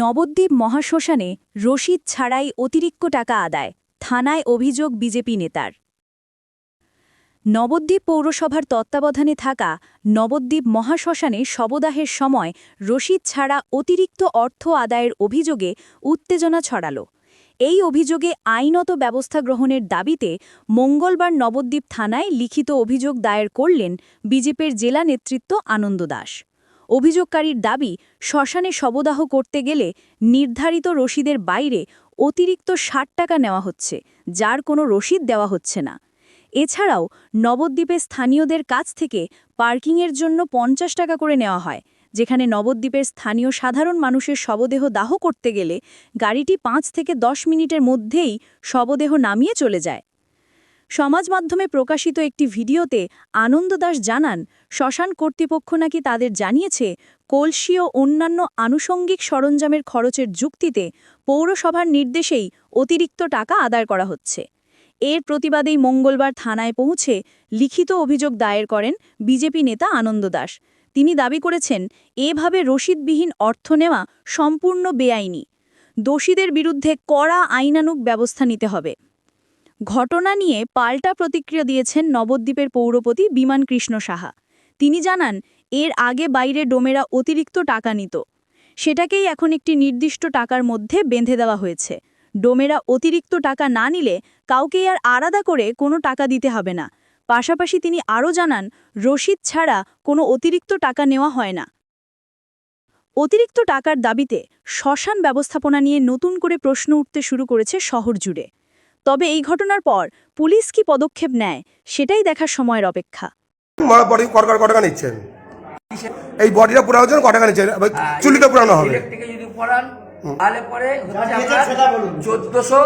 নবদ্বীপ মহাশ্মশানে রসিদ ছাড়াই অতিরিক্ত টাকা আদায়, থানায় অভিযোগ বিজেপি নেতার। নবদ্বীপ পৌরসভার তত্ত্বাবধানে থাকা নবদ্বীপ মহাশ্মশানে শবদাহের সময় রসিদ ছাড়া অতিরিক্ত অর্থ আদায়ের অভিযোগে উত্তেজনা ছড়াল। এই অভিযোগে আইনত ব্যবস্থা গ্রহণের দাবিতে মঙ্গলবার নবদ্বীপ থানায় লিখিত অভিযোগ দায়ের করলেন বিজেপির জেলা নেতৃত্ব আনন্দ দাস। অভিযোগকারীর দাবি, শ্মশানে শবদাহ করতে গেলে নির্ধারিত রসিদের বাইরে অতিরিক্ত ষাট টাকা নেওয়া হচ্ছে, যার কোনো রসিদ দেওয়া হচ্ছে না। এছাড়াও নবদ্বীপে স্থানীয়দের কাছ থেকে পার্কিংয়ের জন্য পঞ্চাশ টাকা করে নেওয়া হয়, যেখানে নবদ্বীপের স্থানীয় সাধারণ মানুষের শবদেহ দাহ করতে গেলে গাড়িটি পাঁচ থেকে দশ মিনিটের মধ্যেই শবদেহ নামিয়ে চলে যায়। সমাজ মাধ্যমে প্রকাশিত একটি ভিডিওতে আনন্দ দাস জানান, শ্মশান কর্তৃপক্ষ নাকি তাদের জানিয়েছে, কলসি ও অন্যান্য আনুষঙ্গিক সরঞ্জামের খরচের যুক্তিতে পৌরসভার নির্দেশেই অতিরিক্ত টাকা আদায় করা হচ্ছে। এর প্রতিবাদেই মঙ্গলবার থানায় পৌঁছে লিখিত অভিযোগ দায়ের করেন বিজেপি নেতা আনন্দ দাস তিনি দাবি করেছেন, এভাবে রসিদবিহীন অর্থ নেওয়া সম্পূর্ণ বেআইনি। দোষীদের বিরুদ্ধে কড়া আইনানুগ ব্যবস্থা নিতে হবে। ঘটনা নিয়ে পাল্টা প্রতিক্রিয়া দিয়েছেন নবদ্বীপের পৌরপতি বিমান কৃষ্ণ সাহা। তিনি জানান, এর আগে বাইরে ডোমেরা অতিরিক্ত টাকা নিত। সেটাকেই এখন একটি নির্দিষ্ট টাকার মধ্যে বেঁধে দেওয়া হয়েছে। ডোমেরা অতিরিক্ত টাকা না নিলে কাউকেই আর আলাদা করে কোনো টাকা দিতে হবে না। পাশাপাশি তিনি আরও জানান, রসিদ ছাড়া কোনো অতিরিক্ত টাকা নেওয়া হয় না। অতিরিক্ত টাকার দাবিতে শ্মশান ব্যবস্থাপনা নিয়ে নতুন করে প্রশ্ন উঠতে শুরু করেছে শহর জুড়ে। তবে এই ঘটনার পর পুলিশ কি পদক্ষেপ নেয় সেটাই দেখার সময়ের অপেক্ষা। মারা বডি কর কর নিচ্ছেন এই বডিটা পুরানোর জন্য ক টাকা নিচ্ছেন চুলিটা পুরানো হবে। যদি পড়ান তাহলে পরে চোদ্দশো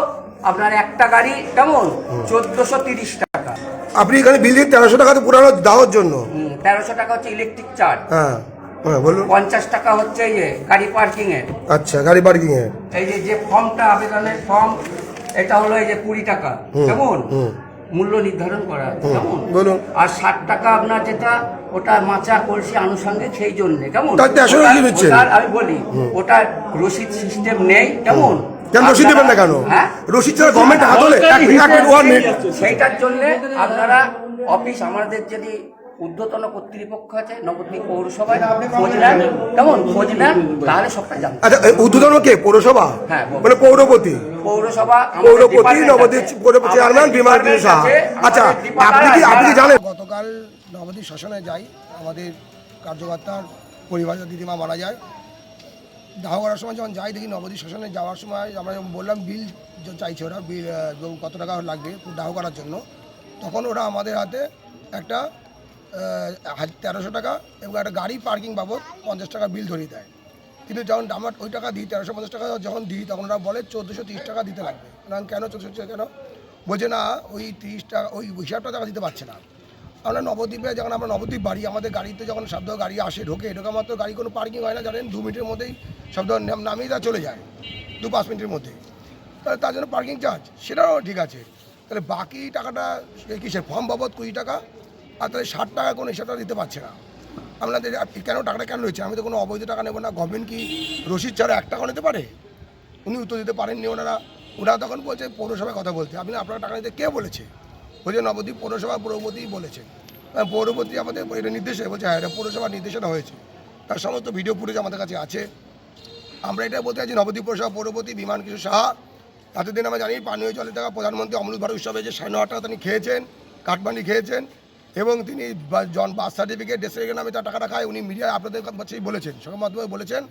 আপনার একটা গাড়ি কেমন? চোদ্দশো তিরিশ টাকা। আপনি এখানে বিল দিয়ে তেরোশো টাকা তো পুরানো দেওয়ার জন্য। তেরোশো টাকা হচ্ছে ইলেকট্রিক চার্জ হ্যাঁ হ্যাঁ বলুন। পঞ্চাশ টাকা হচ্ছে এই গাড়ি পার্কিং এর। আচ্ছা গাড়ি পার্কিং এ এই যে যে ফর্মটা আবেদনের ফর্ম এটা হলো এই যে কুড়ি টাকা। কেমন? মূল্য নির্ধারণ করা। আছে, কেমন? আর ষাট টাকা আপনার যেটা ওটা মাচা কলসি আনুষঙ্গিক সেই জন্য। কেমন? আমি বলি ওটা রসিদ সিস্টেম নেই। কেমন? কেন রসিদ দেবেন না কেন? হ্যাঁ? রসিদ ছাড়া গভর্নমেন্ট হাত হলে সেইটার জন্য আপনারা অফিস আমাদের যদি ঊর্ধ্বতন কর্তৃপক্ষ আছে নবদ্বীপ পৌরসভায় খোঁজ নেন কেমন? খোঁজ নেন তাহলে সবটা জানতে আচ্ছা উদ্বোধন কে? পৌরসভা? হ্যাঁ, মানে পৌরপতি? পৌরসভা পৌরপতি নবদ্বীপ পৌরপতি চেয়ারম্যান বিমান সাহা আচ্ছা আপনি কি আপনি কি জানেন? গতকাল নবদ্বীপ শ্মশানে যাই আমাদের কার্যকর্তার পরিবারের দিদিমা মারা যায়। দাহ করার সময় যখন যাই দেখি নবদ্বীপ শ্মশানে যাওয়ার সময় আমরা যখন বললাম বিল যে চাইছে ওরা বিল কত টাকা লাগবে? দাহ করার জন্য তখন ওরা আমাদের হাতে একটা তেরোশো টাকা এবং একটা গাড়ি পার্কিং বাবদ পঞ্চাশ টাকা বিল ধরিয়ে দেয়। কিন্তু যখন আমার ওই টাকা দিই, তেরোশো পঞ্চাশ টাকা যখন দিই, তখন ওরা বলে চোদ্দোশো তিরিশ টাকা দিতে লাগবে। কারণ কেন চোদ্দোশো কেন? বলছে, না, ওই তিরিশ টাকা, ওই হিসাবটা টাকা দিতে পারছে না। আমরা নবদ্বীপে যখন আমরা নবদ্বীপ বাড়ি, আমাদের গাড়িতে যখন শব্দ গাড়ি আসে, ঢোকে ঢোকা মাত্র গাড়ি কোনো পার্কিং হয় না, জানেন? দু মিনিটের মধ্যেই শব্দ নামিয়ে তা চলে যায়, দু পাঁচ মিনিটের মধ্যে। তাহলে তার জন্য পার্কিং চার্জ সেটাও ঠিক আছে। তাহলে বাকি টাকাটা কিসের? ফর্ম বাবদ কুড়ি টাকা আর তাদের ষাট টাকা কোনো হিসাবটা দিতে পারছে না। আপনাদের কেন টাকাটা কেন রয়েছে আমি তো কোনো অবৈধ টাকা নেব না। গভর্নমেন্ট কি রসিদ ছাড়া এক টাকা নিতে পারে? উনি উত্তর দিতে পারেননি ওনারা। ওনারা তখন বলছে পৌরসভায় কথা বলতে। আপনি আপনারা টাকা নিতে কে বলেছে? বলছে নবদ্বীপ পৌরসভা পৌরপতি বলেছে। আহ, পৌরপতি আমাদের এটা নির্দেশে বলছে হ্যাঁ এটা পৌরসভার নির্দেশনা হয়েছে। তার সমস্ত ভিডিও ফুটেজ আমাদের কাছে আছে। আমরা এটা বলতে চাইছি নবদ্বীপ পৌরসভা পৌরপতি বিমান কিশোর সাহা এতদিন আমরা জানি পানীয় জলের টাকা প্রধানমন্ত্রী অমৃত ভারত উৎসবে যে সাড়ে ন টাকা তিনি খেয়েছেন কাঠমান্ডি খেয়েছেন। এবং তিনি জন বার্থ সার্টিফিকেট সার্টিফিকেট নামে তার টাকাটা খায় উনি মিডিয়ায় আপনাদের কাছেই বলেছেন। সংবাদ মাধ্যমে বলেছেন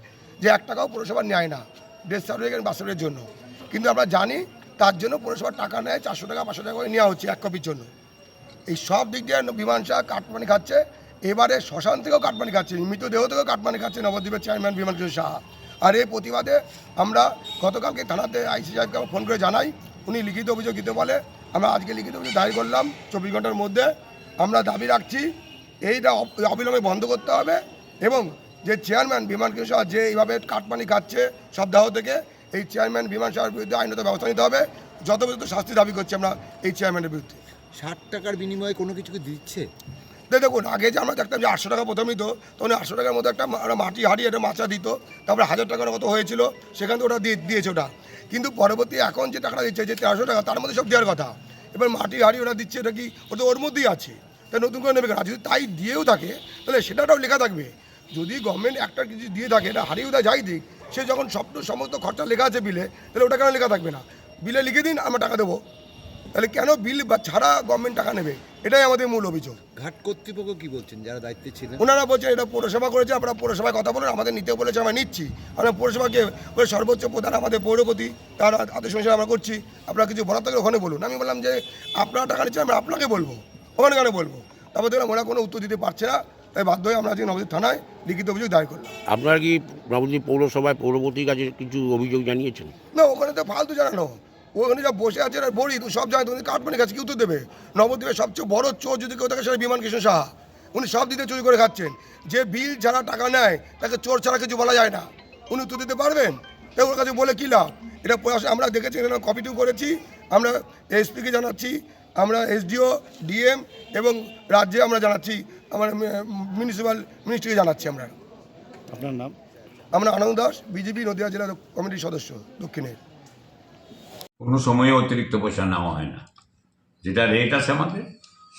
যে এক টাকাও পৌরসভা নেয় না ডেথ সার্টিফিকেট বার্থ সার্টিফিকেটের জন্য। কিন্তু আমরা জানি তার জন্য পৌরসভার টাকা নেয় চারশো টাকা, পাঁচশো টাকা করে নেওয়া হচ্ছে এক কপির জন্য। এই সব দিক দিয়ে বিমান শাহ কাটমানি খাচ্ছে। এবারে শ্মশান থেকেও কাটমানি খাচ্ছে, মৃতদেহ থেকেও কাটমানি খাচ্ছে নবদ্বীপের চেয়ারম্যান বিমান কিশোর সাহা। আর এই প্রতিবাদে আমরা গতকালকে থানাতে আইসি সাহেবকে ফোন করে জানাই। উনি লিখিত অভিযোগ দিতে বলে, আমরা আজকে লিখিত অভিযোগ দায়ের করলাম। চব্বিশ ঘণ্টার মধ্যে আমরা দাবি রাখছি এইটা অবিলম্বে বন্ধ করতে হবে এবং যে চেয়ারম্যান বিমান সাহা যে এইভাবে কাটমানি খাচ্ছে সপ্তাহ থেকে এই চেয়ারম্যান বিমান সাহার বিরুদ্ধে আইনত ব্যবস্থা নিতে হবে। যত পর্যন্ত শাস্তি দাবি করছি আমরা এই চেয়ারম্যানের বিরুদ্ধে। ষাট টাকার বিনিময়ে কোনো কিছু কি দিচ্ছে? দেখুন আগে যে আমরা দেখতাম যে আটশো টাকা প্রথমে দিত তখন আটশো টাকার মধ্যে একটা মাটি হাড়ি একটা মাচা দিত তারপরে হাজার টাকার মতো হয়েছিল সেখান থেকে ওটা দিয়ে দিয়েছে ওটা। কিন্তু পরবর্তী এখন যে টাকাটা দিচ্ছে যে তেরোশো টাকা তার মধ্যে সব দেওয়ার কথা। এবার মাটি হাড়ি ওরা দিচ্ছে এটা কি ওটা ওর মধ্যেই আছে। তাই নতুন করে নেবে আর যদি তাই দিয়েও থাকে তাহলে সেটাটাও লেখা থাকবে। যদি গভর্নমেন্ট একটা কিছু দিয়ে থাকে এটা হারিয়েও দেয় যাই দিক সে যখন সব সমস্ত খরচা লেখা আছে বিলে তাহলে ওটা কেন লেখা থাকবে না? বিলে লিখে দিন আমরা টাকা দেবো। তাহলে কেন বিল বা ছাড়া গভর্নমেন্ট টাকা নেবে? এটাই আমাদের মূল অভিযোগ। ঘাট কর্তৃপক্ষ কি বলছেন? যারা দায়িত্বে ছিলেন? ওনারা বলছেন এটা পৌরসভা করেছে আপনারা পৌরসভায় কথা বলেন আমাদের নিতে বলেছে আমরা নিচ্ছি। আমরা পৌরসভাকে ওই সর্বোচ্চ প্রধান আমাদের পৌরপতি তার আদেশ অনুসারে আমরা করছি। আপনারা কিছু বলার থাকলে ওখানে বলুন। আমি বললাম যে আপনারা টাকা নিচ্ছেন আমরা আপনাকে বলব। ওখানে কেন বলব? তারপর দেখলাম ওরা কোনো উত্তর দিতে পারছে না তাই বাধ্য হয়ে আমরা আজকে নবদ্বীপ থানায় লিখিত অভিযোগ দায়ের করলাম। আপনারা কি নবদ্বীপ পৌরসভায় পৌরপতির কাছে কিছু অভিযোগ জানিয়েছেন? না ওখানে তো ফালতু জানানো। ওখানে যা বসে আছে আর বড়ি তো সব জানে তুমি কাঠমানি কাছে কি উত্তর দেবে? নবদ্বীপের সবচেয়ে বড় চোর যদি কেউ থাকে সেটা বিমান কৃষ্ণ সাহা। উনি সব দিতে চুরি করে খাচ্ছেন। যে বিল যারা টাকা নেয় তাকে চোর ছাড়া কিছু বলা যায় না। উনি উত্তর দিতে পারবেন? তাই ওর কাছে বলে কী লাভ? এটা আমরা দেখেছি এখানে কপি টু করেছি। আমরা এসপিকে জানাচ্ছি আমরা এসডিও ডিএম এবং রাজ্যে আমরা জানাচ্ছি আমার মিউনিসিপ্যাল মিনিস্ট্রিকে জানাচ্ছি আমরা। আপনার নাম? আমরা আনন্দ দাস বিজেপি নদিয়া জেলা কমিটির সদস্য দক্ষিণের। কোনো সময়ে অতিরিক্ত পয়সা নেওয়া হয় না। যেটা রেট আছে আমাদের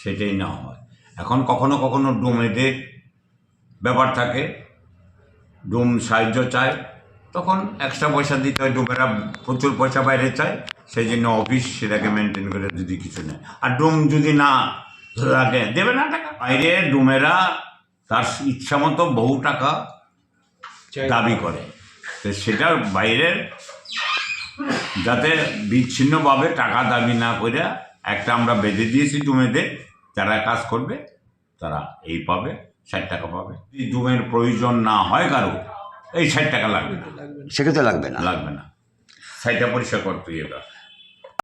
সেটাই নেওয়া হয়। এখন কখনো কখনো ডোমেদের ব্যাপার থাকে। ডোম সাহায্য চায় তখন এক্সট্রা পয়সা দিতে হয় ডোমেরা প্রচুর পয়সা বাইরে চায়। সেই জন্য অফিস সেটাকে মেনটেন করে যদি কিছু নেয়। আর ডোম যদি না লাগে দেবে না টাকা। বাইরে ডোমেরা তার ইচ্ছা মতো বহু টাকা দাবি করে। তো সেটার বাইরের যাতে বিচ্ছিন্নভাবে টাকা দাবি না করে একটা আমরা বেঁধে দিয়েছি ডুমেদের যারা কাজ করবে তারা এই পাবে ষাট টাকা পাবে। যদি ডুমের প্রয়োজন না হয় কারও এই ষাট টাকা লাগবে না। সেক্ষেত্রে লাগবে না। লাগবে না। সাইটটা পরিষ্কার করতে এটা